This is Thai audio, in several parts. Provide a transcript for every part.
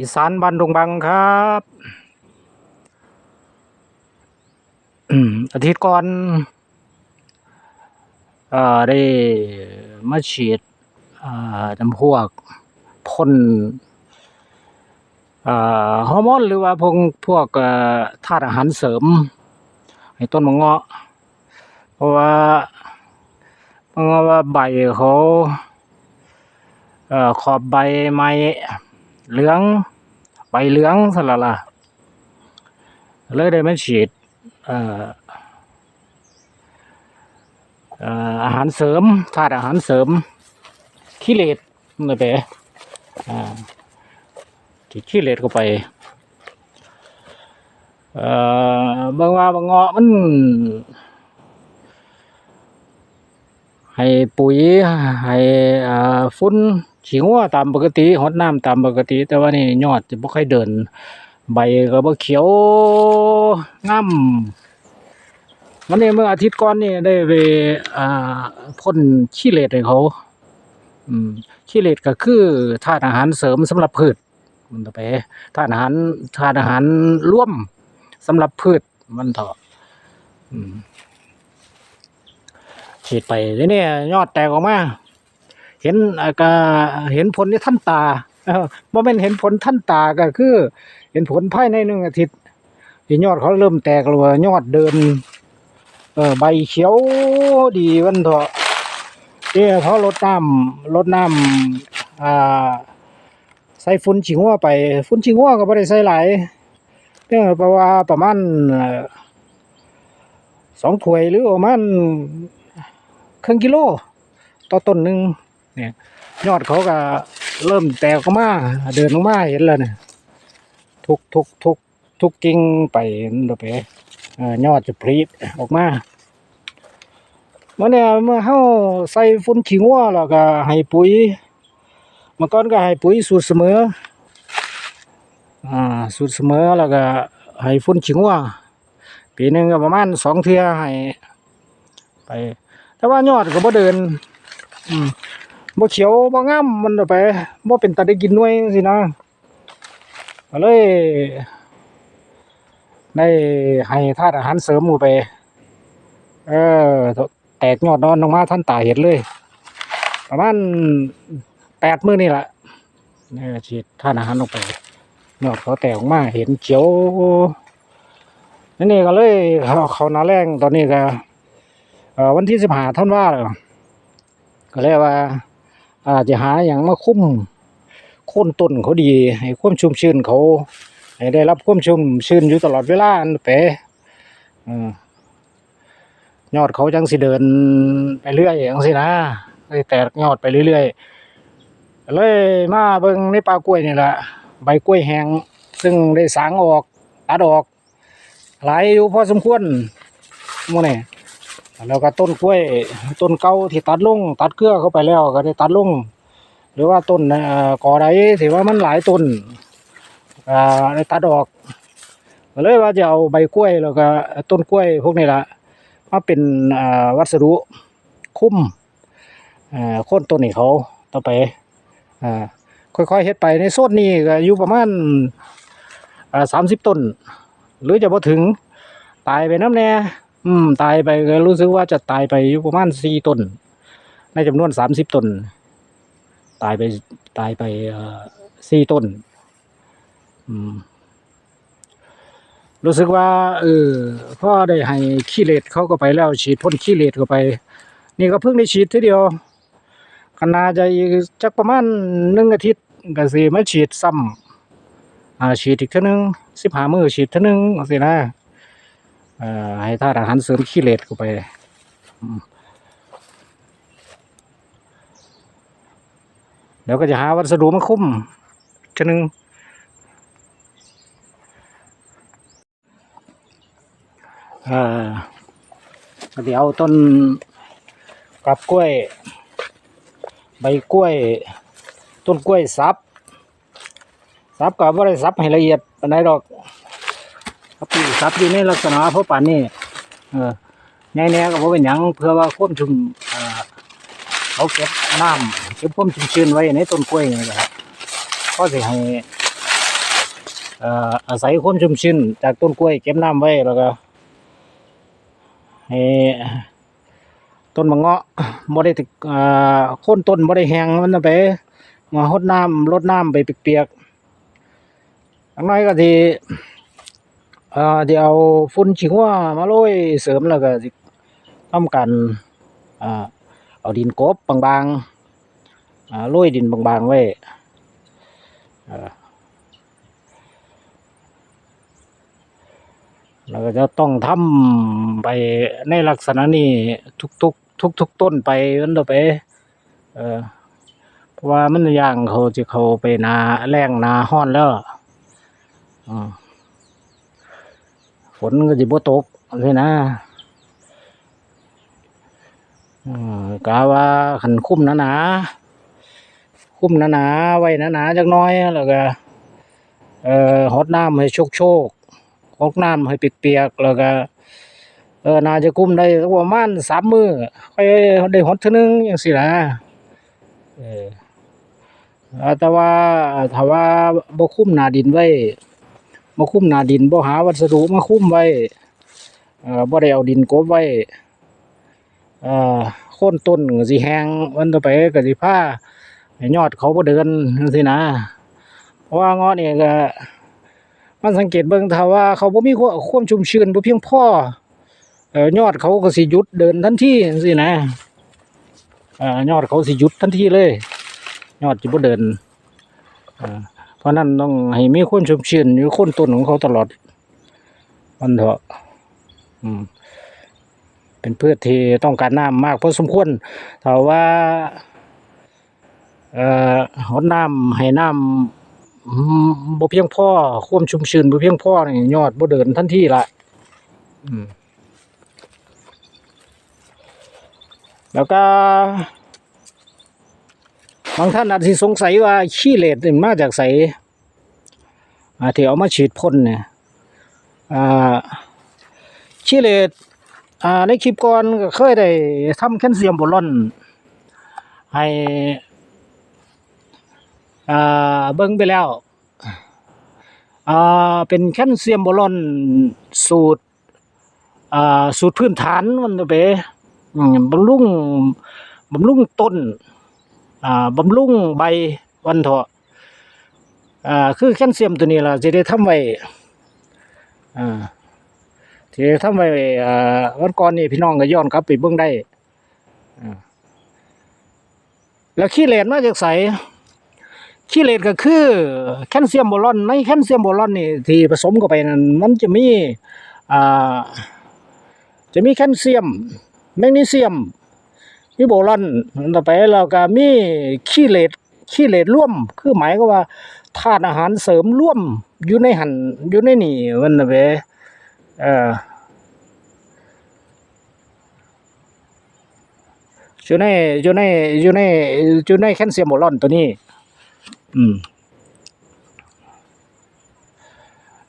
อีสานบ้านดงบังครับอาทิตย์ก่อนอได้มาฉีดน้ำพวกพ่นฮอร์โมนหรือว่าพวกพวกธาตุอาหารเสริมให้ต้นมะเงาะเพราะว่าเพราะว่าใบเขาขอบใบไม้เหลือง ใบเหลืองสละละเลยได้มาฉีดอาหารเสริมธาตุอาหารเสริมขี้เหล็กนี่ไปฉีดขี้เหล็กเข้าไปเออบางว่าบางเงาะมันให้ปุ๋ยให้ฟุ้น ฉีงัวตามปกติหดน้ำตามปกติ แต่ว่านี่ยอดจะบ่ค่อยเดิน ใบก็บ่เขียวงามวันนี้เมื่ออาทิตย์ก่อนนี่ได้ไปพ่นขี้เหล็ดให้เขาขี้เหล็ดก็คือธาตุอาหารเสริมสำหรับพืชมันต่อไปธาตุอาหารธาตุอาหารร่วมสำหรับพืชมันเถอะฉีดไปด้วเนี่ยยอดแตกออกมา เห็นอ่าก็เห็นผลในท่านตาบ่แม่นเห็นผลท่านตาก็คือ เห็นผลภายในหนึ่งอาทิตย์ยอดเขาเริ่มแตกแล้วว่ายอดเดินเออใบเขียวดีวันเถอะเนี่ยพอลดน้ำลดน้ำอ่าใส่ฝุ่นชิงหัวไปฝุ่นชิงหัวก็บ่ได้ใส่หลายเพียแต่ว่าประมาณสองถ้วยหรือประมาณครึ่งกิโล ต่อต้นหนึ่ง เนี่ยยอดเขาก็เริ่มแตกออกมาเดินออกมาเห็นแล้วเนี่ยทุกทุกทุกทุกกิ่งไปนั่นเด้อไปยอดจะพรีดออกมาเมื่อเนี่ยเมื่อเฮาใส่ฝุ่นขี้งัวแล้วก็ให้ปุ๋ยเมื่อก่อนก็ให้ปุ๋ยสูตรเสมออ่าสูตรเสมอแล้วก็ให้ฝุ่นขี้งัวปีหนึ่งก็ประมาณสองเทื่อให้ไป แต่ว่ายอดก็บ่เดิน อืม บ่เขียวบ่งามมันเอาไปบ่เป็นตาได้กินหน่วยสินะก็เลยได้ให้ธาตุอาหารเสริมเข้าไป เออ แตกยอดนอนลงมาท่านตาเห็นเลย ประมาณแปดมื้อนี่แหละเนี่ยฉีดธาตุอาหารลงไปยอดเขาแตกออกมาเห็นเขียวนี่นี่ก็เลยเขาเขาหนาแรงตอนนี้ก็วันที่สิบห้าท่านว่าแล้วก็เลยกว่า อาจจะหาอย่างมาคุ้มคนต้นเขาดีให้ความชุ่มชื้นเขาให้ได้รับความชุ่มชื้นอยู่ตลอดเวลาอันเป๋อืมยอดเขาจังสิเดินไปเรื่อยอย่างสินะแตกยอดไปเรื่อยๆเลยมาเบิ่งในป่ากล้วยนี่แหละใบกล้วยแห้งซึ่งได้สางออกตัดออกหลายอยู่พอสมควรมื้อนี้ แล้วก็ต้นกล้วยต้นเก่าที่ตัดลงตัดเครือเข้าไปแล้วก็ได้ตัดลงหรือว่าต้นก่อกอใดที่ว่ามันหลายต้นได้ตัดออกเลยว่าจะเอาใบกล้วยแล้วก็ต้นกล้วยพวกนี้ละมาเป็นวัสดุคุ้มโค่นต้นให้เขาต่อไปอค่อยๆเฮ็ดไปในโซนนี้ก็อยู่ประมาณสามสิบต้น หรือจะพอถึงตายไปน้ำแน่ อืม ตายไปก็รู้สึกว่าจะตายไปอยู่ประมาณสี่ต้น ในจำนวนสามสิบต้น ตายไปตายไปสี่ต้น อืม รู้สึกว่า เออพ่อได้ให้ขี้เลดเขาก็ไปแล้ว ฉีดพ่นขี้เลดเข้าไป นี่ก็เพิ่งได้ฉีดทีเดียวขนาจะจักประมาณหนึ่งอาทิตย์ก็สิมาฉีดซ้ำฉีดอีกเท่านึงสิบห้ามือฉีดเท่านึงสินะเอ่อ ให้ธาตุอาหารเสริมขี้เหล็กเข้าไปเดี๋ยวก็จะหาวัสดุมาคุ้มชนึงเออเดี๋ยวต้นกับกล้วย ใบกล้วย ต้นกล้วยซับซับกับว่าได้ซับให้ละเอียดปานดอก ครับพี่ซับอยู่ในลักษณะเพราะป่านนี้เออแน่ก็บ่เป็นหยังเพื่อว่าความชุ่มเอ่อเขาเก็บน้ำเก็บความชุ่มชื้นไว้ในต้นกล้วยนี่แหละครับก็สิให้เอ่ออาศัยความชุ่มชื้นจากต้นกล้วยเก็บน้ำไว้แล้วก็ให้ต้นมะเงาะบ่ได้ถึกอ่าโค่นต้นบ่ได้แห้งมันเอาไปมาหดน้ำรดน้ำไปเปียกๆอันน้อยก็สิ เอ่อที่เอาฝุ่นขี้หัวมาโรยเสริมแล้วก็ทำการอ่าเอาดินกบบางๆอ่าโรยดินบางๆไว้เราก็จะต้องทำไปในลักษณะนี้ทุกๆทุกๆต้นไปมันต่อไปเออเพราะว่ามันอย่างเขาจะเขาไปนาแรงนาห้อนแล้วอ ฝนก็จะบ่ตกใช่นะกะว่าขันคุ้มหนาๆคุ้มหนาๆไว้หนาหนาๆจักน้อยแล้วก็เอ่อหดน้ำให้โชกโชกๆหน้ำให้เปียกๆแล้วก็เออนาจะคุ้มได้ประมาณสามมือค่อยได้หดเท่านึงอย่างสินะเออเอ่อแต่ว่าถ้าว่าบ่คุ้มหนาดินไว้ บ่คุ้มนาดินบ่หาวัสดุมาคุ้มไว้บ่ได้เอาดินกบไว้โค่นต้นก็สิแหงวันต่อไปก็สิพายอดเขาบ่เดินจังซี่นะเพราะว่างาะนี่ก็มันสังเกตเบิ่งถ้าว่าเขาบ่มีความชุ่มชื้นบ่เพียงพอเอ่อยอดเขาก็สิหยุดเดินทันทีจังซี่นะอยอดเขาสิหยุดทันทีเลย ยอดสิบ่เดินอ เพราะนั้นต้องให้มีความชุ่มชื้นอยู่โคนต้นของเขาตลอด มันเถอะอืมเป็นพืชที่ต้องการน้ำมากพอสมควรถ้าว่าเอ่อหดน้ำให้น้ำอืมบ่เพียงพอความชุ่มชื้นบ่เพียงพอนี่ยอดบ่เดินทันทีละอืมแล้วก็ บางท่านอาจสิสงสัยว่าขี้เหล็ดมาจากไสอ่าที่เอามาฉีดพ่นเนี่ยขี้เหล็ดในคลิปก่อนก็เคยได้ทำแคลเซียมโบรอน ให้เบิ่งไปแล้วเป็นแคลเซียมโบรอนสูตรสูตรพื้นฐานมันไปอืมบำรุงบำรุงต้น บำรุงใบวันเถาะคือแคลเซียมตัวนี้ล่ะจะได้ทำไว้อ่าที่ทำไว้อ่าวันก่อนนี่พี่น้องก็ย้อนกลับไปเบิ่งได้แล้วขี้เหร่มาจากไสขี้เหล็กก็คือแคลเซียมโบรอนในแคลเซียมโบรอนนี่ที่ผสมเข้าไปนั้นมันจะมีจะมีแคลเซียม แมกนีเซียม มีโบรอนต่อไปแล้วก็มีขี้เหล็กขี้เหล็กร่วม คือหมายก็ว่าธาตุอาหารเสริมร่วมอยู่ในหันอยู่ในนี่มันน่ะเว้เอ่ออยู่ในอยู่ในอยู่ในอยู่ในแคลเซียมโบรอนตัวนี้ อืม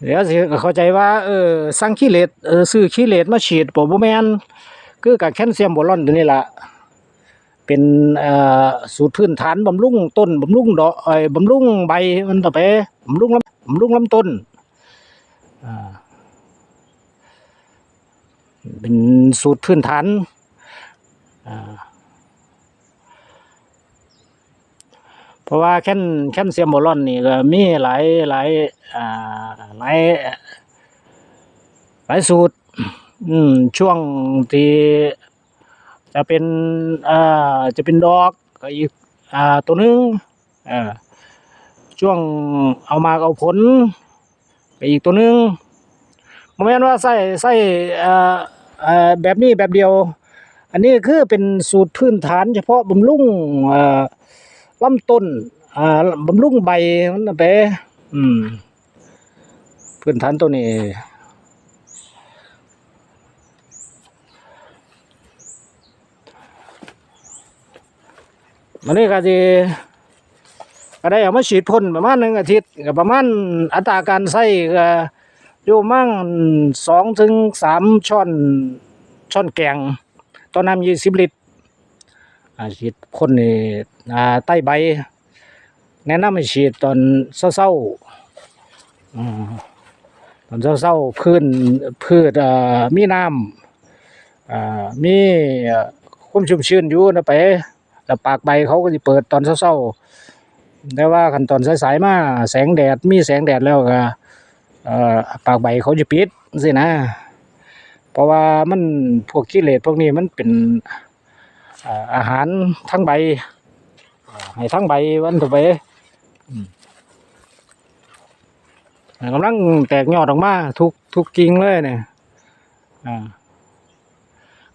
เดี๋ยวสิเข้าใจว่าเออสั่งขี้เหล็กเออซื้อขี้เหล็กมาฉีดบ่บ่แม่นคือกับแคลเซียมโบรอนตัวนี้ล่ะ เป็นสูตรพื้นฐานบำรุงต้นบำรุงดอกบำรุงใบมันต่อไปบำรุงลำบำรุงลำต้นเป็นสูตรพื้นฐานเพราะว่าแค่นแค่นเซียมโบรอนนี่ก็มีหลายหลายหลายหลายสูตรช่วงที่ จะเป็นอ่าจะเป็นดอกก็อีกอ่าตัวนึงอ่าช่วงเอามาเอาผลก็อีกตัวนึงบ่แม่นว่าใส่ใส่อ่าอ่าแบบนี้แบบเดียว อันนี้คือเป็นสูตรพื้นฐานเฉพาะบำรุงอ่าลำต้นอ่าบำรุงใบมันน่ะไปอืมพื้นฐานตัวนี้ มันนี่ก็สิก็ได้เอามาฉีดพ่นประมาณหนึ่งอาทิตย์ก็ประมาณอัตราการใช้ก็อยู่มั่งสองถึงสามช้อนช้อนแกงต่อน้ำยี่สิบลิตรอาฉีดพ่นนี่ใต้ใบ แนะนำให้ฉีดตอนเช้าอืมตอนเศร้าๆพืชพืชมีน้ำมีความชุ่มชื้นอยู่นะไป แล้วปากใบเขาก็จะเปิดตอนเศร้าๆแต่ว่าขั้นตอนสายๆมาแสงแดดมีแสงแดดแล้วก็ปากใบเขาจะปิดสินะ เพราะว่ามันพวกกิเลสพวกนี้มันเป็นอาหารทั้งใบให้ทั้งใบวันต่อไปกำลังแตกยอดออกมาทุกทุกกิ่งเลยเนี่ยอ่า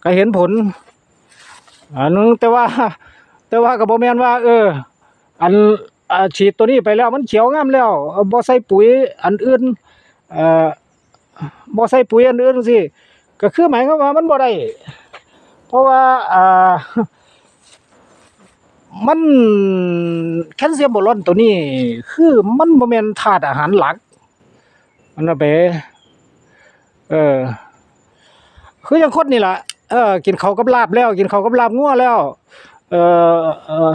ก็เห็นผล อันนึงแต่ว่า แต่ว่ากับโมแมนว่า เออ อันอฉีดตัวนี้ไปแล้วมันเขียวงามแล้วเอใส่ปุ๋ยอันอื่นเอ่อบ่ใส่ปุ๋ยอันอื่นสิก็คือหมายความว่ามันบ่ได้เพราะว่าอ่ามันแคลเซียมบรอนตัวนี้ คือมันบ่แม่นธาตุอาหารหลัก มันน่ะเปเออคือย่างคนนี่ล่ะ เออ กินเขากับลาบแล้ว กินเขากับลาบงัวแล้ว เออเออ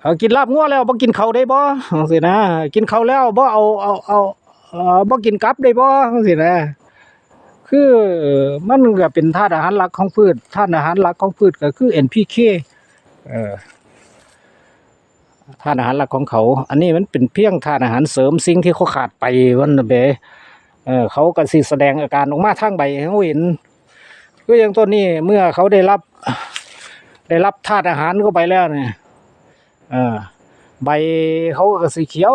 เอากินลาบงัวแล้วบ่กินเขาได้บ่จังซี่นะกินเขาแล้วบ่เอาเอาเอาบ่กินกลับได้บ่จังซี่นะคือมันก็เป็นธาตุอาหารหลักของพืชธาตุอาหารหลักของพืชก็คือ NPK เออธาตุอาหารหลักของเขา อันนี้มันเป็นเพียงธาตุอาหารเสริมสิ่งที่เขาขาดไปวันนะเบเออเขาก็สิแสดงอาการออกมาทางใบห้เขาเห็น คืออย่างต้นนี้เมื่อเขาได้รับ ได้รับธาตุอาหารเข้าไปแล้วเนี่ยเออใบเขาก็สีเขียว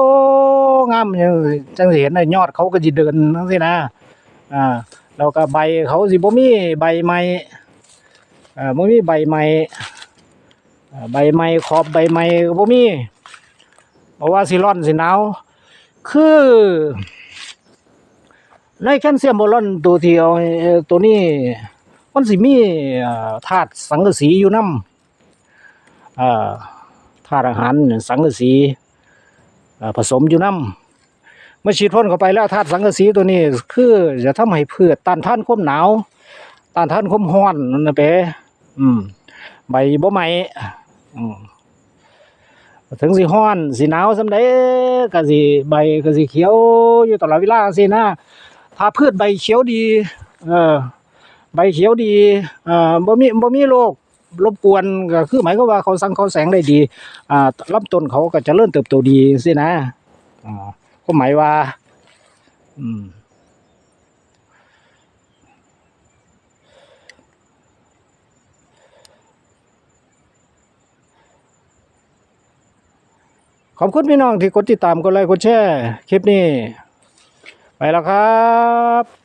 งามอย่างจังเห็นนยอดเขาก็จะเดินทั้งสินะอ่าแล้วก็ใบเขาสิบ่มีใบใหม่อ่อบ่มีใบใหม่อ่อใบใหม่ขอบใบใหม่ก็บ่มีเพราะว่าสิร้อนสิหนาวคือในแคลเซียมโบรอนตัวที่เอาตัวนี้ มันสิมีธาตุสังกะสีอยู่นำธาตุอาหารสังกะสีผสมอยู่นำเมื่อฉีดพ่นเข้าไปแล้วธาตุสังกะสีตัวนี้ คือจะทำให้พืชต้านทานความหนาวต้านทานความร้อนนั่นนะเป้อืม ใบบ่ไหม้อืมถึงสิร้อนสิหนาวสำใดก็สิใบก็สิเขียวอยู่ตลอดเวลาสินะถ้าพืชใบเขียวดี เออ ใบเขียวดีอ่าบ่มีบ่มีโรครบกวนก็คือหมายก็ว่าเขาสังเขาแสงได้ดีอ่าลำต้นเขาก็จะเริ่มเติบโตดีสินะอ่าก็หมายว่า อืมขอบคุณพี่น้องที่กดติดตามกดไลค์กดแชร์คลิปนี้ ไปแล้วครับ